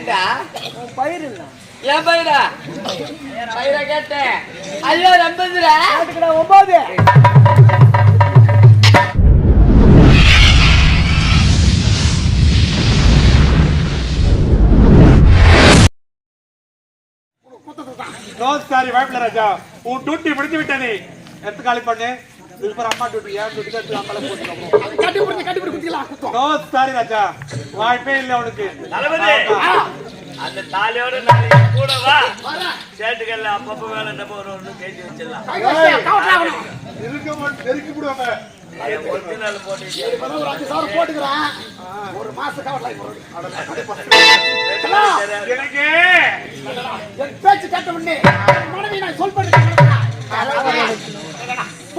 ஏண்டா பயிர் இல்ல ஏன் பயிரா? பயிரா கேட்டேன். ஐயோ அதுக்குடா ஒன்பது. நோஸ்காரி வாய்ப்பில்ல ராஜா. உன் டியூட்டி முடிஞ்சு விட்டது எடுத்து காலி பண்ணு. இதுக்கு அம்மா டியூட்டி ஏன் டியூட்டி எடுத்து அம்மால போட்டு கட்டி பிடிச்சி கட்டி பிடிச்சி குத்திக்கலாம் ராஜா. வாய்ப்பே இல்லை உனக்கு. அந்த தாலியோட நாளைக்கு கூட வா. சேட்டுக்கல்ல அப்பப்ப வேலை நம்ம ஒரு ஒன்று பேசி வச்சிடலாம். இருக்க மாட்டேன் நெருக்கி விடுவாங்க போட்டு ஒரு மாசம் கவலை எனக்கு என் பேச்சு கேட்ட உடனே மனைவி நான் சொல் பண்ணி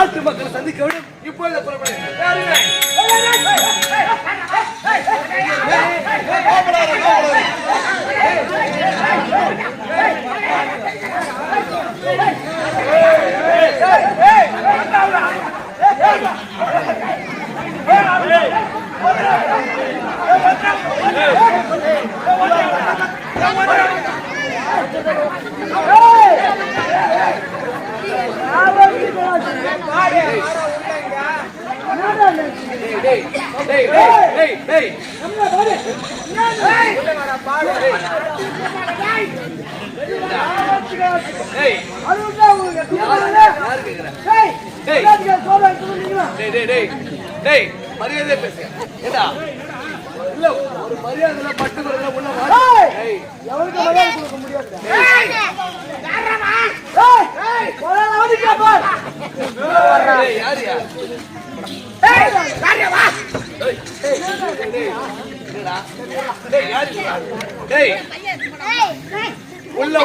நாட்டு மக்களை சந்திக்க வேண்டும். இப்பொழுது புறப்படு டேய் டேய் டேய் டேய் டேய் யாரு கேக்குற டேய் டேய் டேய் டேய் டேய் மரியாதை பேசு ஏடா இல்ல ஒரு மரியாதைல பட்டு வரல உள்ள எவனுக்கு மரியாதை கொடுக்க முடியாது.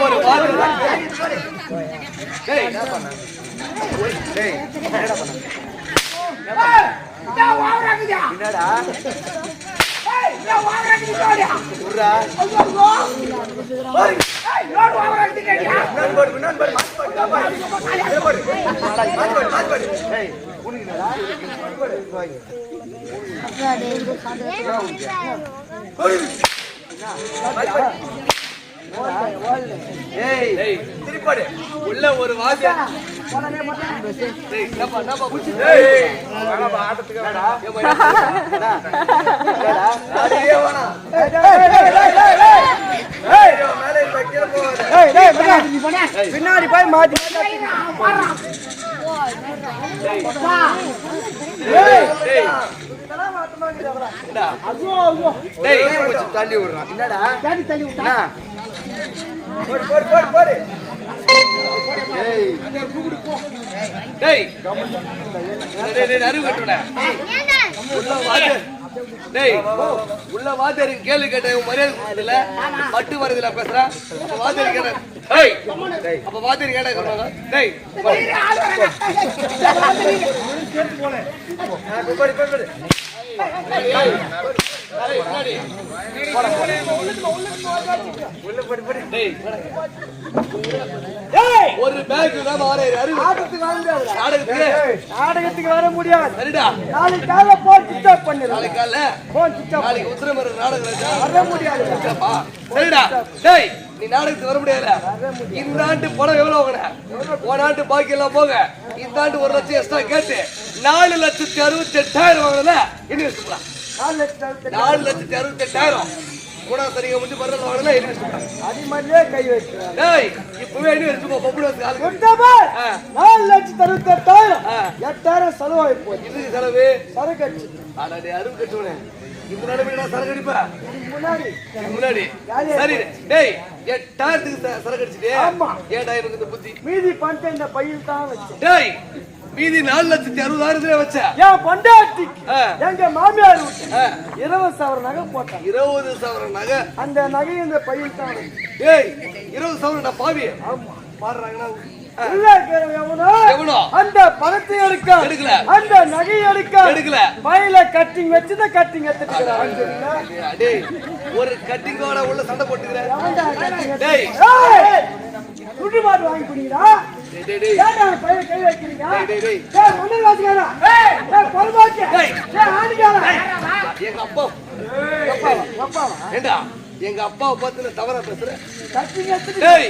ஒரு வாரம் என்ன பண்ண? என்னடா? ஏய் திருப்பாடு உள்ள ஒரு வாத்தியா பின்னாடி போய் மாத்தி தள்ளி விடுறான் என்னடா தள்ளி தள்ளி விட்டா போடு போடு போடு போடு டேய் டேய் டேய் டேய் நறு கட்டுடா உள்ள வாது டேய் உள்ள வாத்தியாருக்கு கேள்வி கேட்டேன் மரியாதை வரதுல பேசுறேன் அப்ப வாத்தியார் கேட்டேன் டேய் அப்ப வாத்தியார் கேட்டா சொல்றாங்க? டேய் ஒரு பேக் தான் நாடகத்துக்கு வர முடியாது. நாளைக்கு காலைல போன் சுவிச் ஆஃப் பண்ணிடுறேன். நாளைக்கு காலைல போன் சுவிச் ஆஃப் நாளைக்கு உத்தரமேரூர் நாடகம்? வர முடியாது. சரிடா. டேய் நீ நாடகத்துக்கு வர முடியாது. இந்த ஆண்டு பணம் எவ்வளவு வாங்கின? போன ஆண்டு பாக்கி எல்லாம் போக. இந்த ஆண்டு ஒரு லட்சம் எக்ஸ்ட்ரா கேட்டு நாலு லட்சத்தி அறுபத்தி எட்டாயிரம் வாங்கினல? இன்வெஸ்ட் பண்ணலாம் நாலு லட்சம் அறுபத்தி நாலு லட்சத்தி அறுபத்தி எட்டாயிரம் மூணாவது சரிங்க முடிஞ்சு பரவாயில்ல வாங்கினா இன்வெஸ்ட் பண்ணலாம் அடிமல்லே கை டேய் இப்பவே இன்வெஸ்ட் போ பப்புல ஆளுக்கு கொண்டவர் ஆ. நாலு லட்சத்தி அறுபத்தி எட்டாயிரம். எட்டாயிரம் செலவாகி போச்சு. இதுக்கு செலவு? சரக்கு அடிச்சு ஆனா டேய் அருள் கட்டுவனே நான் சரக்கு இதுக்கு முன்னாடி. முன்னாடி? சரி டேய் எட்டாயிரத்துக்கு சரக்கு அடிச்சிட்டே ஆமா. எனக்கு இந்த புத்தி? மீதி பணத்தை இந்த பையில் தான் வச்சேன் டேய் மீதி நாலு லட்சத்தி அறுபதாயிரத்துல வச்ச. என் பொண்டாட்டிக்கு ஆ. எங்க மாமியார் இருபது சவரம் நகை போட்டான் இருபது சவரம் நகை. அந்த நகை இந்த பையில் தான். டேய் இருபது சவரம் நான் பாவி. பாடுறாங்கன்னா எவனோ எவனோ? அந்த பணத்தை எடுக்க எடுக்கல. அந்த நகை எடுக்க எடுக்கல. பையில கட்டிங் வச்சு தான் கட்டிங் எடுத்துக்கிறான் டேய் ஒரு கட்டிங்கோட உள்ள சண்டை போட்டுக்கிறேன் டேய் மாட்டு வாங்கி குடிக்கிறா? கை வைக்கிறீங்க? எங்க அப்பா அப்பாவா? ஏண்டா எங்க அப்பாவை பார்த்து நான் தவறா பேசுறேன் டேய்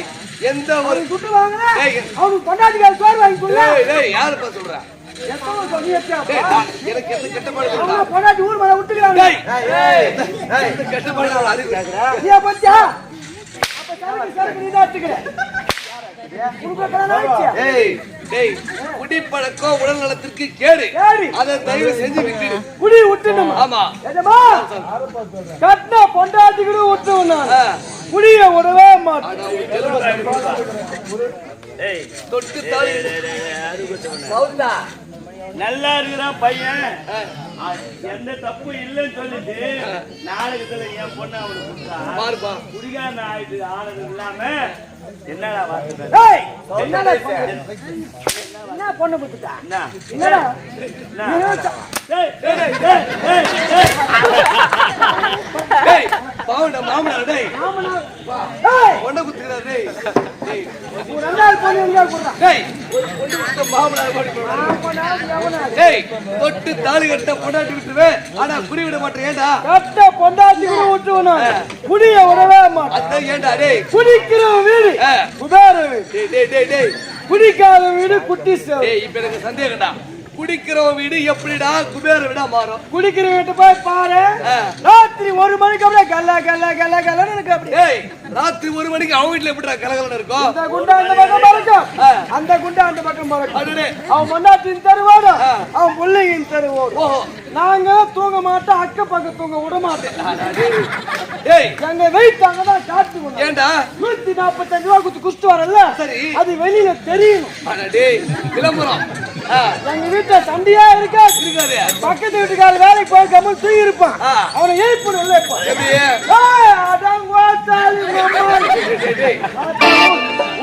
எந்த ஒரு துட்டு வாங்கினா. அவனுக்கு பொண்டாட்டிக்கார சோறு வாங்கி கொடுல. டேய் டேய் யாருப்பா சொல்ற எனக்கு எந்த கெட்ட. அவங்க பொண்டாட்டி ஊர் மேல விட்டுக்கிறாங்க. டேய் எந்த கெட்ட அறிவு பாத்தியா? அப்ப எடுத்துக்கிற. உனக்கு கல்யாணம் ஆயிடுச்சா? டேய் டேய் குடிப்பழக்கம் உடல் நலத்திற்கு கேடு. கேடு. அதை தயவு செஞ்சு விட்டுடு. குடி விட்டுணுமா? ஆமா. எஜமா, கட்டின பொண்டாட்டிகளும். ஆ. குடிய விடவே மாட்டேன். தொட்டு நல்லா இருக்கிறான் பையன். எந்த தப்பு இல்லைன்னு சொல்லிட்டு நாடகத்துல என் பொண்ணு அவனுக்கு கொடுத்தா குடிகாரன் ஆயிட்டு ஆனது இல்லாம என்னடா வார்த்தை ஏய், என்னடா பொண்ணு? என்ன பொண்ணு கொடுத்துட்டா? தொட்டு தாலி கட்ட பொண்டாட்டி விட்டுருவேன். ஆனா குறி விட மாட்டேன் ஏண்டா? கட்ட பொண்டாட்டிகளும் விட்டுருவேன். குடிய விடவே மாட்டேன். ஏண்டா டேய். குடிக்கிற வீடு. டேய் டேய் டேய் டேய். குடிக்காத வீடு குட்டி இப்ப எனக்கு சந்தேகம்டா. குடிக்கிறவன் வீடு எப்படிடா குபேர வீடா மாறும்? குடிக்கிற வீட்டு போய் பாரு. ராத்திரி ஒரு மணிக்கு அப்படியே கல்ல கல்ல கல்ல கல்லன்னு எனக்கு அப்படியே டேய் ராத்திரி ஒரு மணிக்கு அவன் வீட்டுல எப்படிடா கலகலன்னு இருக்கும்? குண்டா அந்த பக்கம் பறக்கும் அடடே. அவன் பொண்டாட்டின் தெருவோடும் அவன் பிள்ளையின் தெருவோடும் ஓஹோ. நாங்க தூங்க மாட்டோம் அக்க பக்கம் தூங்க விட. டேய் எங்க வெயிட் அங்கதான் காட்டு. ஏண்டா? நூத்தி நாற்பத்தஞ்சு ரூபா குத்து குஸ்து வரல சரி. அது வெளியில தெரியணும். விளம்பரம். எங்க வீட்டுல சண்டையா இருக்கா? இருக்காது. பக்கத்து வீட்டுக்கார வேலைக்கு போய் கம்மல் தூங்கி இருப்பான். அவனை எழுப்பணும் இல்ல இப்ப அதான்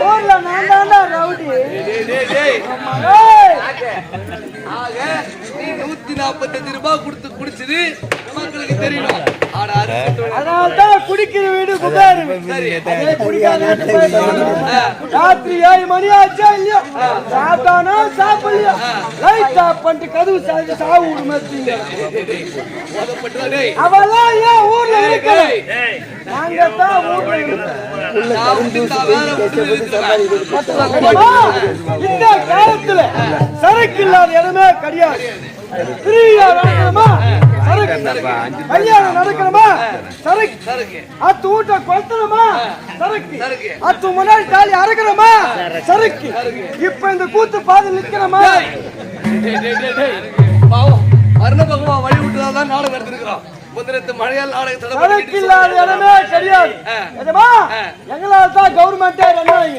கோத்தாளி மாமா. டேய், டேய், டேய். ஊர்ல நான் தாண்டா ரவுடி நூத்தி நாற்பத்தஞ்சு ரூபாய் கொடுத்து குடிச்சது மக்களுக்கு தெரியணும். அதனால்தான் குடிக்கிற வீடு குபேரு. ராத்திரி ஏழு மணி ஆச்சா இல்லையோ? சாப்பிட்டானோ சாப்பிடலையோ? லைட் ஆஃப் பண்ணிட்டு கதவு சாவி சாவு விடுமத்தீங்க. அவெல்லாம் ஏன் ஊர்ல இருக்கல நாங்க தான் ஊர்ல இருக்கோம்? இந்த காலத்துல சரக்கு இல்லாத இடமே கிடையாது. ஃப்ரீயா நடக்கணுமா? சரக்கு. கல்யாணம் நடக்கணுமா? சரக்கு. அத்து வீட்டை கொளுத்தணுமா? சரக்கு. அத்து முன்னாடி தாலி அறக்கணுமா? சரக்கு. இப்ப இந்த கூத்து பாதை நிக்கணுமா டேய், டேய், டேய், டேய். பாவம். மரண பகவான் வழி விட்டுதான் நாடகம் எடுத்திருக்கிறோம் முந்தினத்து மழையால் நாடகத்தோட கணக்கு இல்லாத இடமே கிடையாது ஆ. எஜமா எங்களால தான் கவர்மெண்டே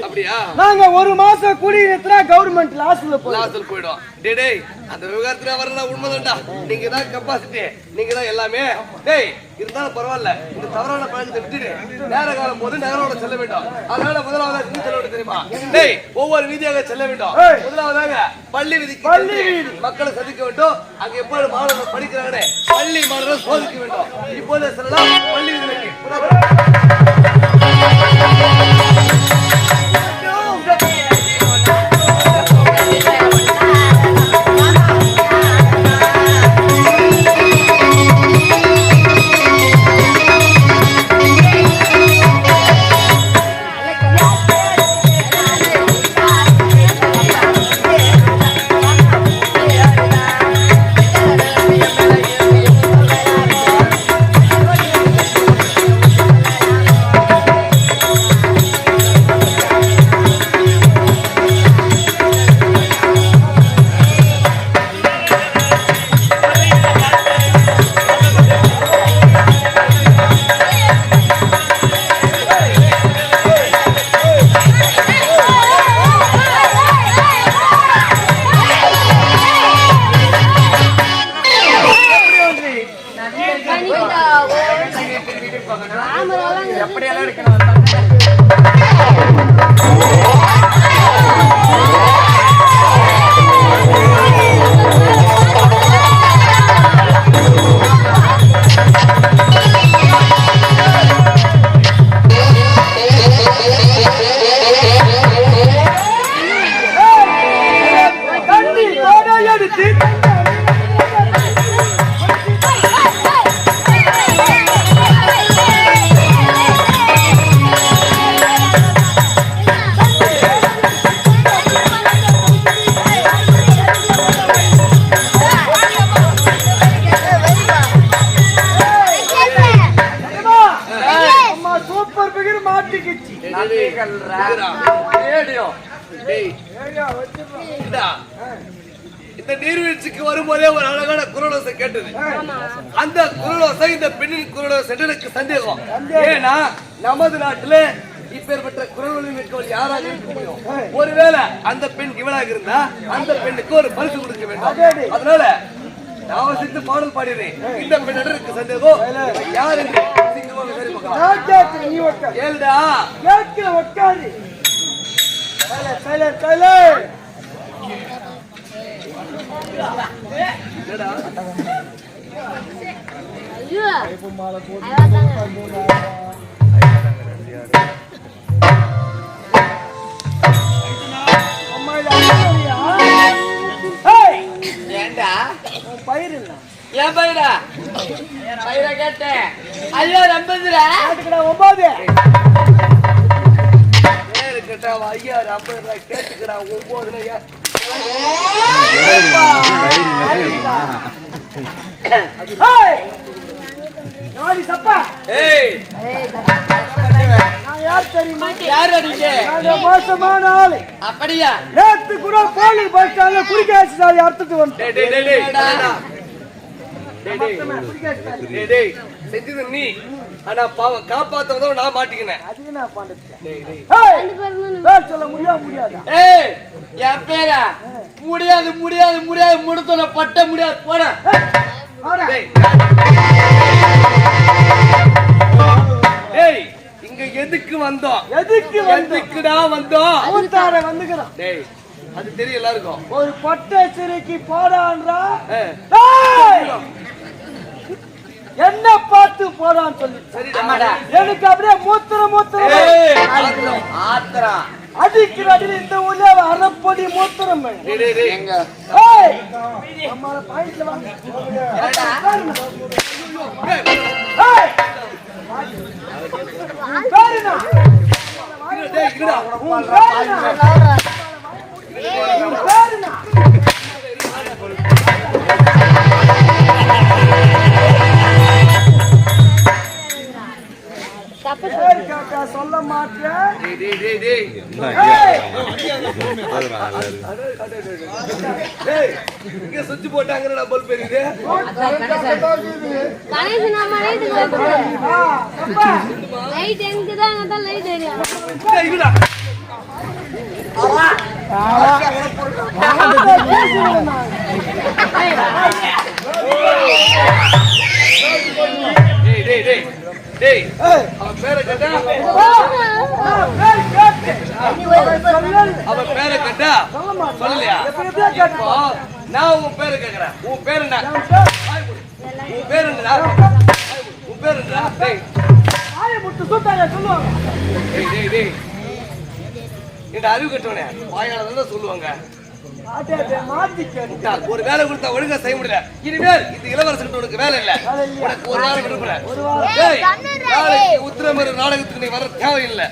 அப்படியா? நாங்க ஒரு மாசம் குடியிருந்தா கவர்மெண்ட் லாஸ்ல போய் லாஸ்டல் போயிடும். டேய் அந்த விவகாரத்துல வரலாம் உண்மைதான்டா. நீங்க தான் கெப்பாசிட்டி நீங்க தான் எல்லாமே. டேய் இருந்தாலும் பரவாயில்ல இந்த தவறான பழக்கத்தை விட்டுட்டு நேர காலம் போது நகரோட செல்ல வேண்டும். அதனால முதலாவதாக எங்க செல்ல வேண்டும் தெரியுமா? டேய் ஒவ்வொரு வீதியாக செல்ல வேண்டும். முதலாவதாக பள்ளி வீதிக்கு பள்ளி வீதி. மக்களை சந்திக்க வேண்டும். அங்க எப்போது மாணவர்கள் படிக்கிறாங்களே பள்ளி மாணவர்கள் சோதிக்க வேண்டும். இப்போது செல்லலாம் பள்ளி வீதிக்கு எடுத்து சந்தேகம் ஏன்னா நமது நாட்டுல இப்பேற்பட்ட குரல் மிக்கவள் யாராக இருக்க முடியும் ஒருவேளை அந்த பெண் இவளாக இருந்தா அந்த பெண்ணுக்கு ஒரு பரிசு கொடுக்க வேண்டும் அதனால நான் சித்து பாடல் பாடினேன் இந்த பெண் எனக்கு சந்தேகம் யார் என்று கேட்கிற சைலண்ட் பயிர் இல்ல ஏன் பயிரா பயிரை கேட்டேன் ஐயோ நம்பதுரா ஒன்பது கேட்டா ஐயா ஐம்பது ரூபாய் கேட்டுக்கிறா ஒன்பது ரூபாய் நாடி சப்பா. ஏய். நான் யார் தெரியுமா? யார் அடிக்க நான் மோசமான ஆளு. அப்படியா? நேத்து கூட போலி பஸ் ஸ்டாண்ட்ல குடிக்க சாதி அறுத்துட்டு வந்துட்டேன் டேய் டேய் டேய் டேய். என்னடா? டேய் டேய். டேய் டேய். செஞ்சது நீ. ஆனா பாவம் காப்பாத்தவதோ நான் மாட்டிக்கினேன். அதுக்கு நான் பண்ணிட்டேன் டேய் டேய். ஏய், பேர் சொல்ல முடியாது முடியாது? ஏய் என் பேரா. முடியாது முடியாது முடியாது. முடித்தன பட்ட முடியாது. போட. டேய் இங்க எதுக்கு வந்தோம் எதுக்கு வந்து? எதுக்குடா வந்தோம் ஊத்தார வந்துக்கிறான் டேய் அது தெரியும் எல்லாருக்கும். ஒரு பட்டை சிறைக்கு போடான்றா! என்ன பார்த்து போடான்னு சொல்லி. சரிடா. எனக்கு அப்படியே மூத்திரம் மூத்திரம். ஏய் ஆத்திரம். ஆத்திரம் அடிக்கிற அடியில் இந்த ஊர்ல அரைப்பொடி மூத்திரம் பாயிண்ட்ல வாங்க! சொல்ல மாட்டேன் சுவிட்ச் போட்டாங்கடா பல்ப் எரியுது லைட் ஆ, அப்பா, லைட் எங்க தான்? அதான் லைட் எரியும் டேய் டேய் அவன் பேரை கேட்டா? ஆ, பேர் கேட்டு. அவன் பேரை கேட்டா. சொல்லலையா. இப்போ நான் உன் பேரை கேக்குறேன். உன் பேர் என்ன. உன் பேர் என்னடா? உன் பேர் என்னடா? டேய். சொல்லுவாங்க டேய் டேய் டேய். இந்த அறிவு கட்டவனே. வாயால தான் சொல்லுவாங்க. ஒரு வேலை கொடுத்தா ஒழுங்கா செய்ய முடியல. இனிமேல் இந்த இளவரசன் உனக்கு வேலை இல்ல? உனக்கு ஒரு வாரம் விடுமுறை உத்திரமேறு நாடகத்துக்கு நீ வர தேவையில்லை.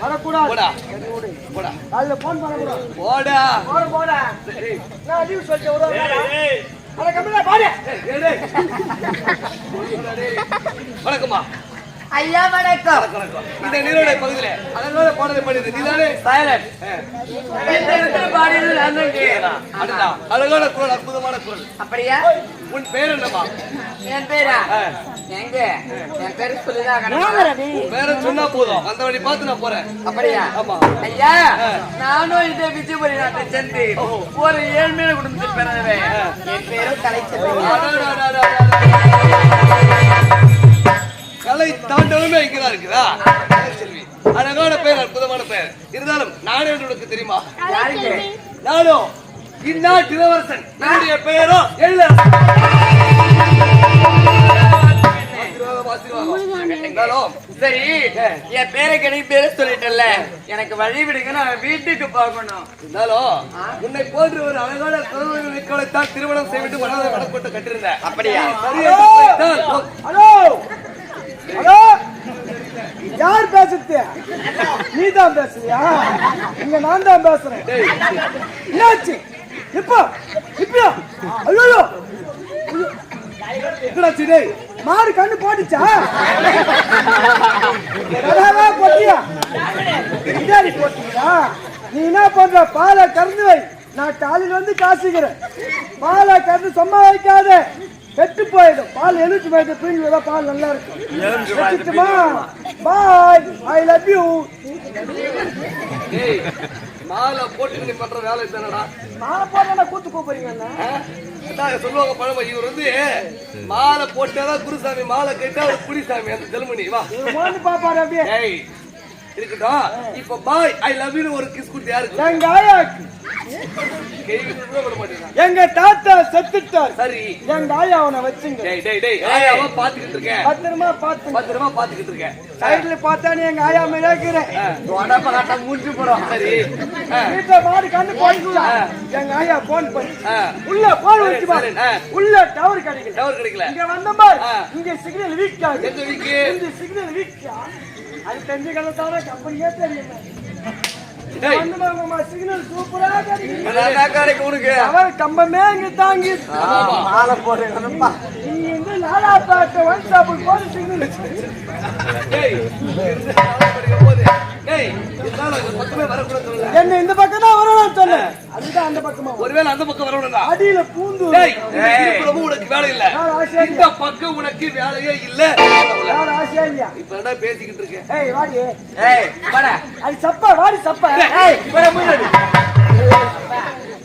போடா. போடா. வணக்கம்மா. ஐயா வணக்கம். இந்த நீரோடை பகுதியில அதனால பாடலை பண்ணிது நீதானே? சைலண்ட் பாடியது நான் தான் அழகான குரல் அற்புதமான குரல். அப்படியா? உன் பேர் என்னம்மா? என் பேரா. எங்க? என் பேரு சொல்லிதான் பேரை சொன்னா போதும். அந்த வழி பார்த்து நான் போறேன். அப்படியா? ஆமா. ஐயா நானும் இந்த விஜயபுரி நாட்டை சேர்ந்து ஒரு ஏழ்மையான குடும்பத்தில் பிறந்தவன் என் பேரும் கலைச்செல்வன். கலை தாண்டவமே இங்கதான் இருக்குதா? செல்வி அழகான பேர் அற்புதமான பேர் இருந்தாலும் நானே உனக்கு தெரியுமா? யாருக்கு? நானும் இந்நாட்டு இளவரசன் என்னுடைய பெயரோ. இருந்தாலும் சரி என் பேரை கிடைக்கு பேரை சொல்லிட்டல எனக்கு வழி விடுங்க நான் வீட்டுக்கு போகணும். இருந்தாலும் உன்னை போன்ற ஒரு அழகான குழந்தைகளைத்தான் திருமணம் செய்து மனதை வடப்பட்டு கட்டிருந்தேன் அப்படியா? ஹலோ! யார் பேசுறது? நீ தான் பேசுறியா? இங்க நான் தான் பேசுறேன் என்னாச்சு? இப்போ இப்போ ஐயோ எங்கடாச்சு டேய்? மாடு கண்ணு போட்டுச்சா? போட்டியா? இதாடி போட்டீங்களா நீ என்ன பண்ற? பாலை கறந்து வை. நான் காலையில வந்து காசுக்கிறேன். பாலை கறந்து சும்மா வைக்காத கெட்டு போயிடும். பால் எழுச்சி போயிட்டு பிரிஞ்சு விட பால் நல்லா இருக்கும். வச்சுட்டுமா பாய் ஐ லவ் யூ மாலை போட்டு நீ பண்ற வேலை தானடா? மாலை போட்டா கூத்து கூப்பிடுறீங்க சொல்லுவாங்க பழமொழி இவர் வந்து மாலை போட்டாதான் குருசாமி மாலை கேட்டா குடிசாமி அந்த ஜெல்மணி வா. பாப்பாரு அப்படியே. இருக்கட்டும். இப்ப பாய் ஐ லவ் யூ ஒரு கிஸ் கொடுத்து யாருக்கு எங்க ஆயாக்கு? எங்க தாத்தா செத்துட்டார். சரி. எங்க ஆயா அவனை வச்சுங்க. டேய் டேய் டேய் ஆயாவா பாத்துக்கிட்டு இருக்கேன். பத்திரமா பார்த்து பத்திரமா பாத்துக்கிட்டு இருக்கேன். சைடுல பார்த்தா நீ எங்க ஆயா மேல இருக்கிறேன் உடம்ப காட்ட மூச்சு போடும். சரி. ஆ, வீட்டுல மாடு கண்ணு போட்டுச்சா? எங்க ஆயா போன் பண்ணி. உள்ள போன் வச்சு பாரு. உள்ள டவர் கிடைக்கல. டவர் கிடைக்கல. இங்க வந்த ஆ. இங்க சிக்னல் வீக் ஆகுது எங்க வீக்கு? இந்த சிக்னல் வீக் அது தெரிஞ்ச கலத்தான கம்பெனியே அவர் கம்பமே இங்க தாங்கி மாலை போடுறேன்ப்பா நீ இந்த லாலா பாட்ட ஒன் போன சிக்னல் என்ன இந்த பக்கம் தான் வரணும்னு சொன்னேன் அதுதான் அந்த பக்கமா. ஒருவேளை அந்த பக்கம் வரணும்டா அடியில பூந்து உனக்கு வேலை இல்ல. இந்த பக்கம் உனக்கு வேலையே இல்ல. ஆசையா இல்லையா? இப்ப என்ன பேசிக்கிட்டு இருக்கேன் ஏய் வாடி. ஏய் வாடா. அது சப்பா வாடி சப்பா. ஏய் வர முன்னாடி.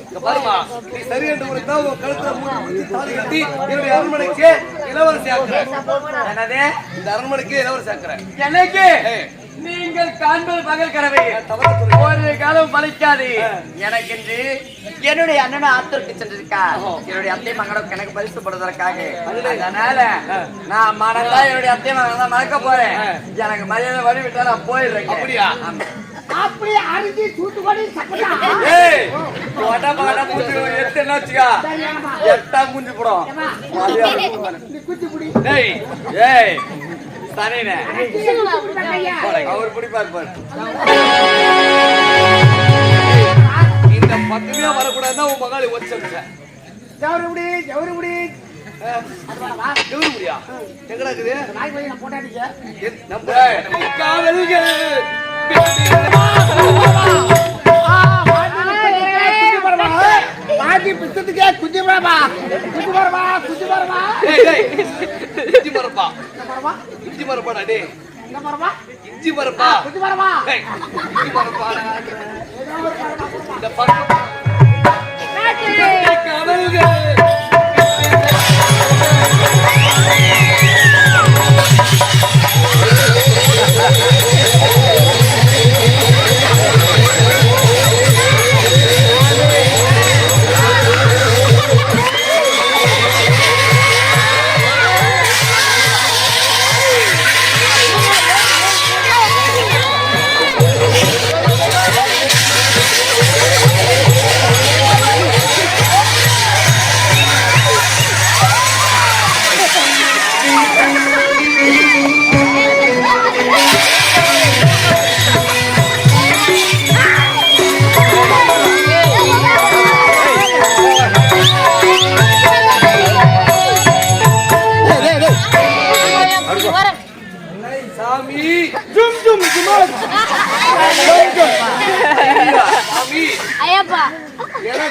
இங்க பாருமா நீ சரி என்று உனக்கு தான் உன் கழுத்துல மூணு தாலி கட்டி என்னுடைய அரண்மனைக்கு இளவரசி ஆக்குறேன். என்னது? இந்த அரண்மனைக்கு இளவரசி ஆக்குறேன். நீங்கள் காண்பது பகல் கனவை. ஒரு காலம் பலிக்காது எனக்கு என்று என்னுடைய அண்ணனும் ஆத்தூருக்கு சென்றிருக்கா என்னுடைய அத்தை மகனும் எனக்கு பரிசு போடுவதற்காக. அதனால நான் மனதா என்னுடைய அத்தை மகன் தான் மறக்க போறேன். எனக்கு மரியாதை வழி விட்டா நான் போயிடுறேன் அப்படியா? அப்படியே அரிசி தூத்துக்குடி சப்பட்டா ஏய் போட்டா பாட்டா மூஞ்சி எட்டு என்ன வச்சுக்கா? எட்டா மூஞ்சி போடும். ஏய். சரிண்ணே அவர் பிடிப்பார் பாரு இந்த பக்கமே வரக்கூடாதுதான் உன் மகாளி எவரு முடி எவரு முடியா எங்கடா இருக்குது போட்டாடிக்க நம்ம காவல்கள் பாட்டி பித்தத்துக்கே குஞ்சு பரமா குஞ்சு பரமா குஞ்சு பரமா டேய், டேய். இஞ்சி மரப்பா இஞ்சி மரப்பாடா பரமா இஞ்சி மரப்பா. இஞ்சி மரப்பாடா. இந்த பக்கம்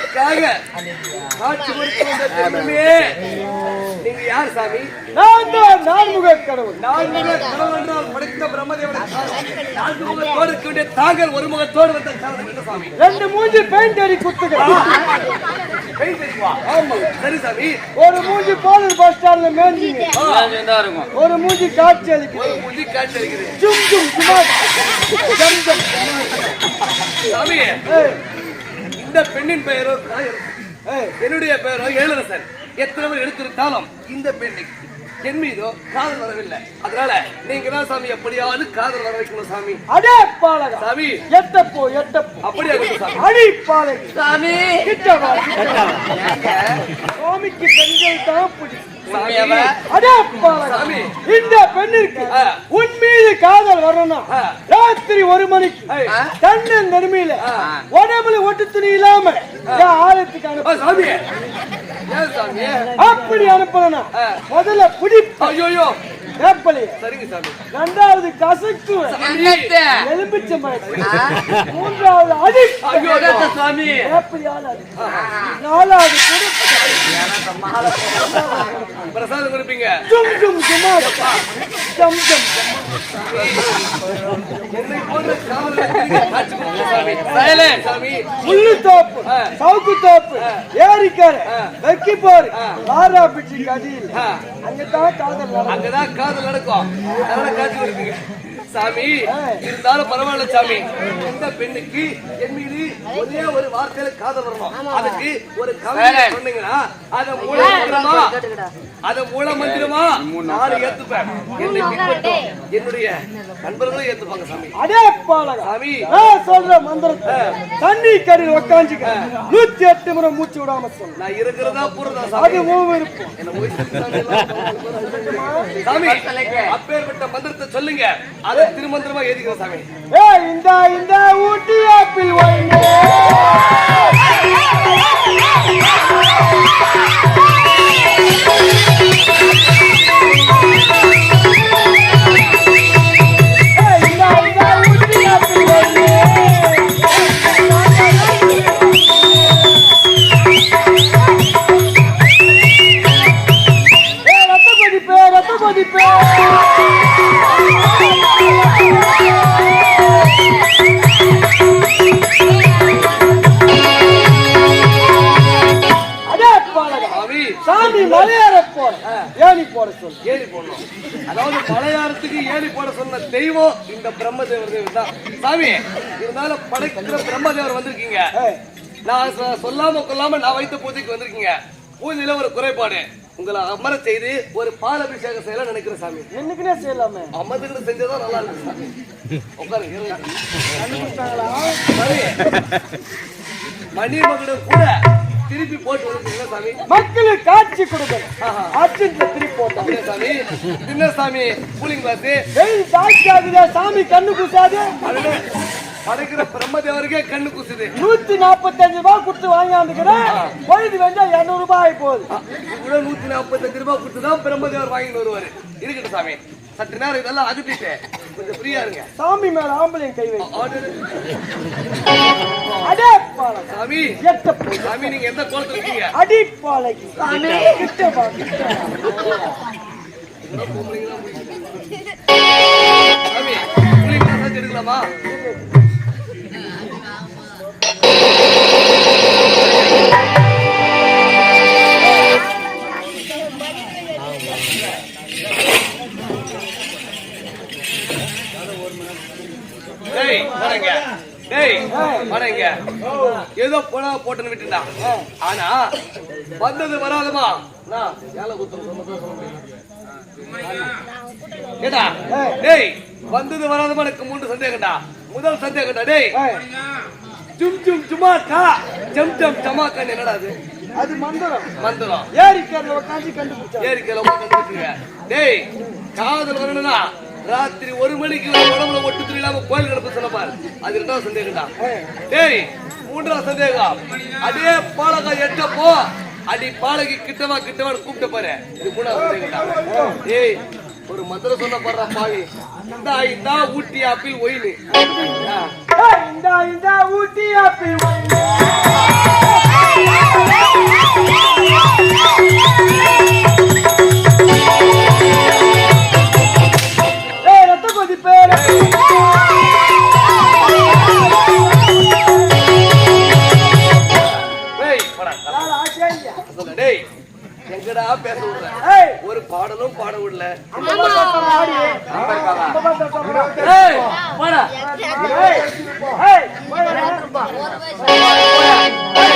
எனக்காக காட்சி நீங்க யார் சாமி? நான் தான் நான்முக கடவுள். நான்கு கடவுள் என்றால் படைத்த பிரம்மதேவனை நான்கு முகத்தோடு இருக்க வேண்டிய தாங்கள் ஒரு முகத்தோடு வந்த சாமி. ரெண்டு மூஞ்சி பெயிண்ட் அடி குத்துக்கிறேன் கை தெரியுமா ஆமா. சரி சாமி. ஒரு மூஞ்சி போலீஸ் பஸ் ஸ்டாண்ட்ல மேஞ்சிங்க. ஒரு மூஞ்சி காட்சி அளிக்குது. ஒரு முதி காட்சி அளிக்குது. ஜும் ஜும் ஜம். ஜம் சாமி இந்த பெண்ணின் பெயரோ என்னுடைய பெயரோ ஏழரசன் எத்தனை பேர் எடுத்திருந்தாலும் இந்த பெண்ணுக்கு என் மீதோ காதல் வரவில்லை. அதனால நீங்க தான் சாமி எப்படியாவது காதல் வர வைக்கணும் சாமி. அடே பாலகா சாமி. எட்டப்போ எட்டப்போ. அப்படியே இருக்கட்டும் சாமி. அடி பாலகி சாமி. கிட்ட வா. சுவாமிக்கு பெண்கள் தான் பிடிக்கும் இந்த பெண்ணிற்கு. உன் மீது காதல் வரணும். ராத்திரி ஒரு மணிக்கு. தண்ணன் நடுமையில உடம்புல ஒட்டு துணி இல்லாம ஆலயத்துக்கு ஆ, அனுப்ப சாமி. ஏன் சாமி? அப்படி அனுப்பணும் ஆ. முதல்ல பிடிப்ப. ஐயோ வேப்பலைய சரிங்க சாமி. ரெண்டாவது கசக்குவேன் என்னத்த? எலும்பிச்சம்பழத்தை மூன்றாவது அடி. சாமி. வேப்பலையால் அடி. நாலாவது குடுப்ப பிரசாதம் கொடுப்பீங்க. ஜும் ஜும் ஜுமா. ஜம் ஜம் என்னை போன்ற தோப்பு சவுக்கு தோப்பு ஏரிக்கரை வெக்கி போர் வாரா பிச்சு கடியில் அங்கதான் காதல் அங்கதான் காதல் நடக்கும் அதனால காட்சி சாமி இருந்தாலும் பரவாயில்ல சாமி. இந்த பெண்ணுக்கு என் மீது ஒரே ஒரு வார்த்தையில காதல் வரணும். அதுக்கு ஒரு கவிதை சொன்னீங்கன்னா அத மூல மந்திரமா? அத மூல மந்திரமா? நாலு ஏத்துப்பேன். என்னுடைய நண்பர்களும் ஏத்துப்பாங்க சாமி. அடே பாலகா. சாமி. நான் சொல்ற மந்திரத்தை தண்ணி கடையில் உக்காந்துக்க நூத்தி எட்டு முறை மூச்சு விடாம சொல்லு நான் இருக்கிறதா அது சாமி? என்ன போய் சாமி அப்பேற்பட்ட மந்திரத்தை சொல்லுங்க. அதை திருமந்திரமா ஏதிக்கிறேன் சாமி. ஏ இந்த இந்த ஊட்டி ஆப்பிள் ஒயின்னு Yeah. கொல்லாம நான் வைத்த பூஜைக்கு வந்திருக்கீங்க. பூஜையில ஒரு குறைபாடு. உங்களை அமர செய்து ஒரு பால் அபிஷேகம் செய்யலாம் நினைக்கிறேன் சாமி. என்னைக்குனே செய்யலாமே? அமர்ந்துக்கிட்டு செஞ்சதா நல்லா இருக்கு சாமி? சாமி மணிமகனும் கூட திருப்பி போட்டு வந்துருக்கீங்களா சாமி? மக்களுக்கு காட்சி கொடுக்கணும். அர்ஜென்ட்ல திருப்பி அப்படியா சாமி? என்ன சாமி? Cooling glass. வெயில் ஜாஸ்தி ஆகுதா சாமி கண்ணு குசாது அடடே, படைக்கிற பிரம்மதேவருக்கே கண்ணு குசுது. நூத்தி நாற்பத்தஞ்சு ரூபாய் கொடுத்து வாங்கியாந்துக்கிறேன். பொழுது வெஞ்சா இருநூறு ரூபாய் ஆகி போகுது. கூட நூத்தி நாற்பத்தஞ்சு ரூபாய் கொடுத்து தான் பிரம்மதேவர் வாங்கிட்டு வருவாரு. இருக்கட்டும் சாமி. சற்று நேரம் இதெல்லாம் அகற்றிட்டு கொஞ்சம் ஃப்ரீயா இருங்க. சாமி மேல ஆம்பளையும் கை அடே சாமி எட்ட சாமி நீங்க எந்த கோலத்துல இருக்கீங்க? அடி பாலகி கிட்ட வா கிட்ட வா. சாமி எடுக்கலாமா? வணங்க ஏதோ போனா போட்டுன்னு விட்டுடா ஆனா வந்தது வராதமா நான் குத்துறேன் டேய் வந்தது வராதமா எனக்கு மூன்று சந்தேகம்டா. முதல் சந்தேகம்டா டேய். ஜும் ஜும் ஜுமாக்கா ஜம் ஜம் ஜமாக்கா என்னடா அது? அது மந்திரம். மந்திரம். ஏரிக்கரில் உட்காந்து கண்டுபிடிச்சா ஏரிக்கையில உட்காந்துருக்கீங்க டேய் காதல் வரணும்னா ராத்திரி ஒரு மணிக்கு உடம்புல ஒட்டு துணி இல்லாம கோயில் கிடப்பு சொன்னப்பாரு அது ரெண்டாவது சந்தேகம்டா? டேய் மூன்றாவது சந்தேகம். அதே பாலகா எட்டப்போ அடி பாலகி கிட்டவா கிட்டவா கூப்பிட்ட பாரு. இது மூணாவது சந்தேகம்டா. டேய் ஒரு மந்திர சொன்ன பாடுறா பாவி. இந்தா இந்தா ஊட்டி ஆப்பிள் ஒயிலு இந்த ஊட்டி ஆப்பிள் ஒயிலு எங்கடா பேச விடுற ஒரு பாடலும் பாட விடல அந்த